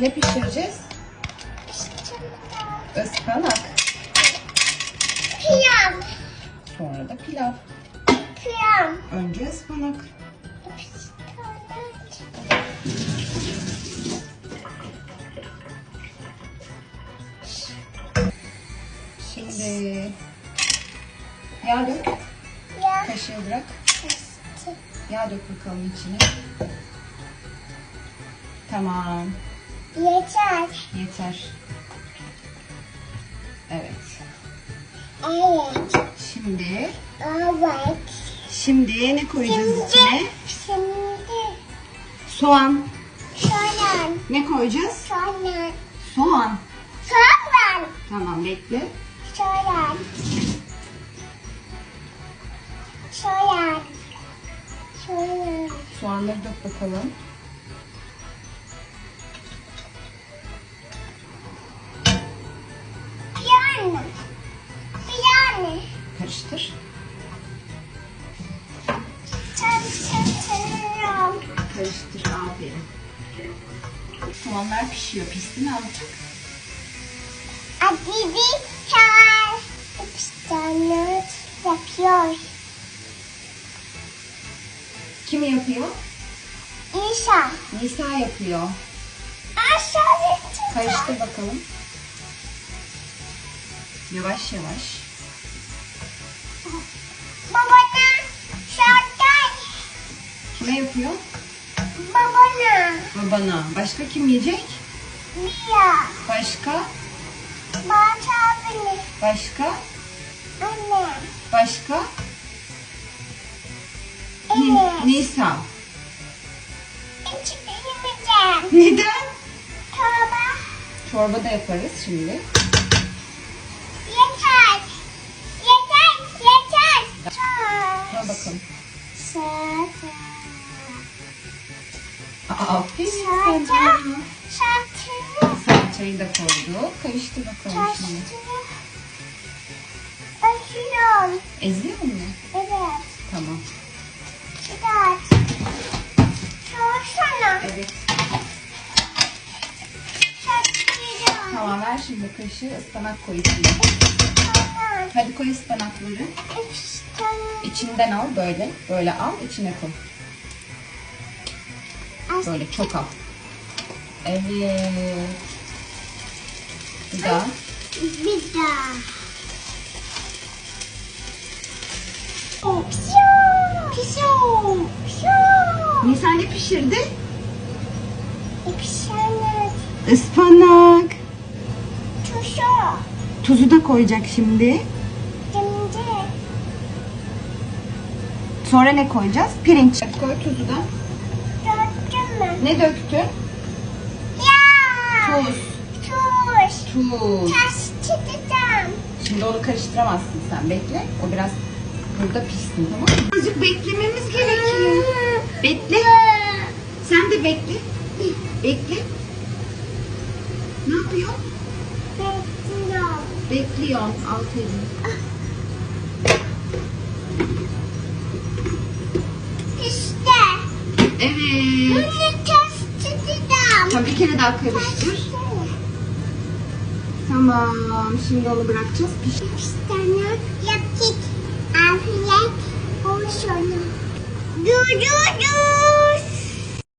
Ne pişireceğiz? Ispanak. Pilav. Sonra da pilav. Pilav. Önce ıspanak. Şimdi yağ dök. Ya. Kaşığı bırak. Yağ dök bakalım içine. Tamam. Yeter. Yeter. Evet. Evet. Şimdi Evet. şimdi ne koyacağız içine? Şimdi. Şimdi. Soğan. Soğan. Ne koyacağız? Soğan. Soğan. Soğan. Tamam bekle. Soğan. Soğan. Soğan. Soğanları dök bakalım. Karıştır. Karıştır. Aferin. Soğanlar pişiyor. Pişti mi artık? Hadi bir çay. İşte yapıyor. Kim yapıyor? İsa. Nisa yapıyor. Aşağı Karıştır bakalım. Yavaş yavaş. Kime yapıyor? Babana. Babana. Başka kim yiyecek? Mia. Başka? Bata beni. Başka? Anne. Başka? Evet. Nisa. Yemeyeceğim. Neden? Torba. Çorba da yaparız şimdi. Yeter. Yeter. Yeter. Al bakalım. Şarkı. Aferin sana. Şarkı. Salçayı da koyduk. Karıştır bakalım şimdi. Şarkı. Açıyorum. Eziyor mu? Evet. Tamam. Bir daha aç. Sorsana. Evet. Şarkıyorum. Tamam ver şimdi kaşığı ıspanak koy içine. Hadi koy ıspanakları. İçinden al böyle. Böyle al içine koy. Böyle çok al. Evet. Bir daha. Bir daha. Pişiyor. Pişiyor. Pişiyor. Nisa ne pişirdi? Pişiyor. Ispanak. Tuşu. Tuzu da koyacak şimdi. Şimdi. Sonra ne koyacağız? Pirinç. Koy tuzu da. Ne döktün? Ya. Tuz. Tuz. Taş çıkacağım. Şimdi onu karıştıramazsın sen. Bekle. O biraz burada pişsin tamam mı? Azıcık beklememiz gerekiyor. Bekle. Sen de bekle. Bekle. Ne yapıyor? Bekliyorum. Bekliyorsun. Aferin. İşte. Evet. Tamam bir kere daha karıştır. Tamam. Şimdi onu bırakacağız. Sana yaptık. Afiyet olsun. Dur dur dur.